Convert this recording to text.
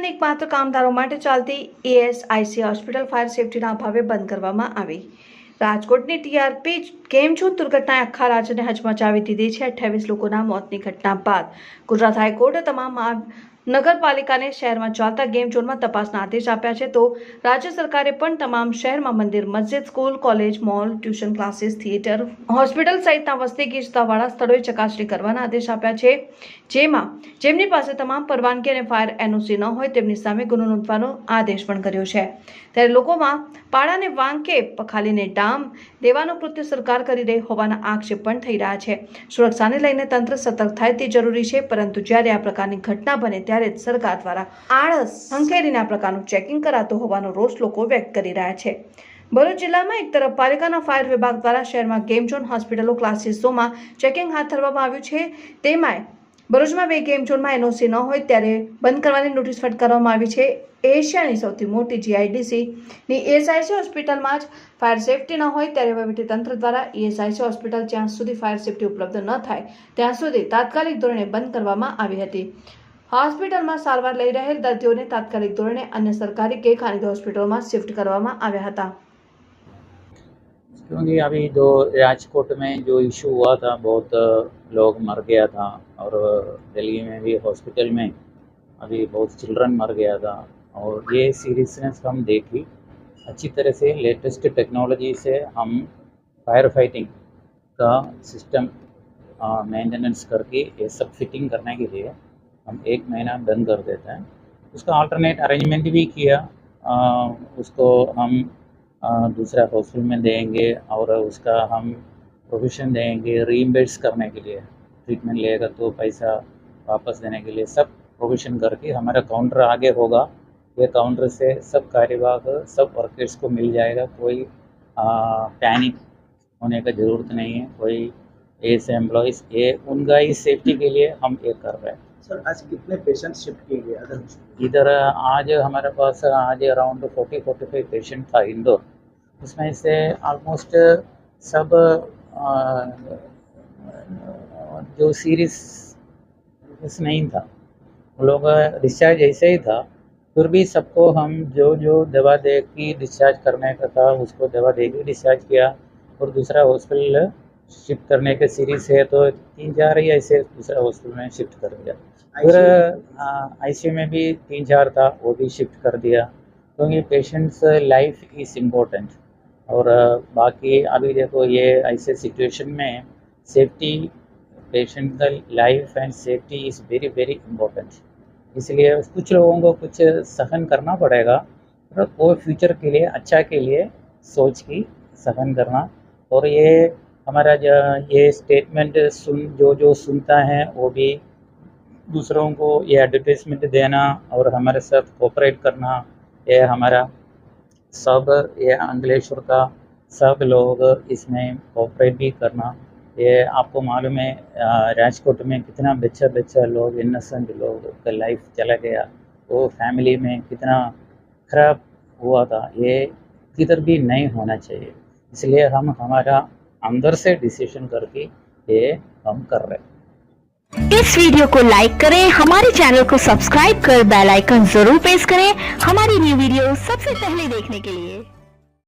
માત્ર કામદારો માટે ચાલતી એએસઆઈસી હોસ્પિટલ ફાયર સેફટીના અભાવે બંધ કરવામાં આવી. રાજકોટની ટીઆરપી કેમ છો? દુર્ઘટનાએ આખા રાજ્યને હચમચાવી દીધી છે. અઠ્યાવીસ લોકોના મોતની ઘટના બાદ ગુજરાત હાઈકોર્ટે તમામ નગરપાલિકાને શહેરમાં ચાલતા ગેમ ઝોનમાં તપાસના આદેશ આપ્યા છે. તો રાજ્ય સરકારે પણ તમામ શહેરમાં મંદિર, મસ્જિદ, school, college, mall, tuition classes, theatre, hospital સહિતના વસ્તી ગીચતાવાળા સ્થળોએ ચકાસણી કરવાના આદેશ આપ્યા છે. જેમાં જેમની પાસે તમામ પરવાનગી અને ફાયર એનઓસી ન હોય તેમની સામે ગુનો નોંધવાનો આદેશ પણ કર્યો છે. ત્યારે લોકોમાં પાડાને વાંકે, પખાલીને ડામ, દેવાનો કૃત્ય સરકાર કરી રહી હોવાના આક્ષેપ પણ થઈ રહ્યા છે. સુરક્ષાને લઈને તંત્ર સતર્ક થાય તે જરૂરી છે, પરંતુ જ્યારે આ પ્રકારની ઘટના બને ત્યારે જ સરકાર દ્વારા આળસ સંખેરીને પ્રકારનું ચેકિંગ કરાતું હોવાનો રોષ લોકો વ્યક્ત કરી રહ્યા છે. ભરૂચ જિલ્લામાં એક તરફ પાલિકાના ફાયર વિભાગ દ્વારા શહેરમાં ગેમ ઝોન હોસ્પિટલો ક્લાસીસોમાં ચેકિંગ હાથ ધરવામાં આવ્યું છે. તેમાંય ભરૂચમાં બે ગેમ ઝોનમાં એનઓસી ન હોય ત્યારે બંધ કરવાની નોટિસ ફટકારવામાં આવી છે. એશિયાની સૌથી મોટી જીઆઈડીસીની એએસઆઈસી હોસ્પિટલમાં જ ફાયર સેફટી ન હોય ત્યારે વહીવટી તંત્ર દ્વારા ઈએસઆઈસી હોસ્પિટલ જ્યાં સુધી ફાયર સેફટી ઉપલબ્ધ ન થાય, ત્યાં સુધી તાત્કાલિક ધોરણે બંધ કરવામાં આવી હતી. હોસ્પિટલમાં સારવાર લઈ રહેલ દર્દીઓને તાત્કાલિક ધોરણે અન્ય સરકારી કે ખાનગી હોસ્પિટલોમાં શિફ્ટ કરવામાં આવ્યા હતા क्योंकि अभी जो राजकोट में जो इशू हुआ था बहुत लोग मर गया था और दिल्ली में भी हॉस्पिटल में अभी बहुत चिल्ड्रन मर गया था और ये सीरियसनेस हम देखी अच्छी तरह से लेटेस्ट टेक्नोलॉजी से हम फायर फाइटिंग का सिस्टम मेंटेनेंस करके ये सब फिटिंग करने के लिए हम एक महीना बंद कर देते हैं। उसका अल्टरनेट अरेंजमेंट भी किया। आ, उसको हम आ, दूसरा हॉस्पिटल में देंगे और उसका हम प्रोविशन देंगे रीइम्बर्स करने के लिए। ट्रीटमेंट लेगा तो पैसा वापस देने के लिए सब प्रोविशन करके हमारा काउंटर आगे होगा। ये काउंटर से सब कार्यवाह सब वर्कर्स को मिल जाएगा। कोई पैनिक होने का ज़रूरत नहीं है। कोई ऐसे एम्प्लॉयज़ ये उनका ही सेफ्टी के लिए हम ये कर रहे हैं। सर, आज कितने पेशेंट शिफ्ट किए गए इधर, आज हमारे पास, आज around forty forty five patient था इंदौर। उसमें से ऑलमोस्ट सब जो सीरियस नहीं था, वो लोग डिस्चार्ज ऐसे ही था। फिर भी सबको हम जो जो दवा दे, के डिस्चार्ज करने का था, उसको दवा दे के डिस्चार्ज किया। और दूसरा हॉस्पिटल शिफ्ट करने के सीरीज़ है तो तीन चार ही ऐसे दूसरा हॉस्पिटल में शिफ्ट कर दिया। फिर आईसीयू में भी तीन चार था वो भी शिफ्ट कर दिया। क्योंकि पेशेंट्स लाइफ इज़ इम्पोर्टेंट और बाकी अभी देखो ये ऐसे सिचुएशन में सेफ्टी पेशेंट का life and safety is very very important इसलिए कुछ लोगों को कुछ सहन करना पड़ेगा पर वो फ्यूचर के लिए अच्छा के लिए सोच की सहन करना। और ये हमारा ये स्टेटमेंट सुन, जो जो सुनता है, वो भी दूसरों को ये एडवर्टीजमेंट देना और हमारे साथ कोऑपरेट करना, ये हमारा सब, ये अंकलेश्वर का सब लोग इसमें कोऑपरेट भी करना। ये आपको मालूम है राजकोट में कितना बच्चा बच्चा लोग इनोसेंट लोग का लाइफ चला गया। वो फैमिली में कितना खराब हुआ था। ये किधर भी नहीं होना चाहिए। इसलिए हम हमारा अंदर से डिसीज़न करके ये हम कर रहे इस वीडियो को लाइक करें, हमारे चैनल को सब्सक्राइब कर बेल आइकन ज़रूर प्रेस करें। हमारी न्यू वीडियो सबसे पहले देखने के लिए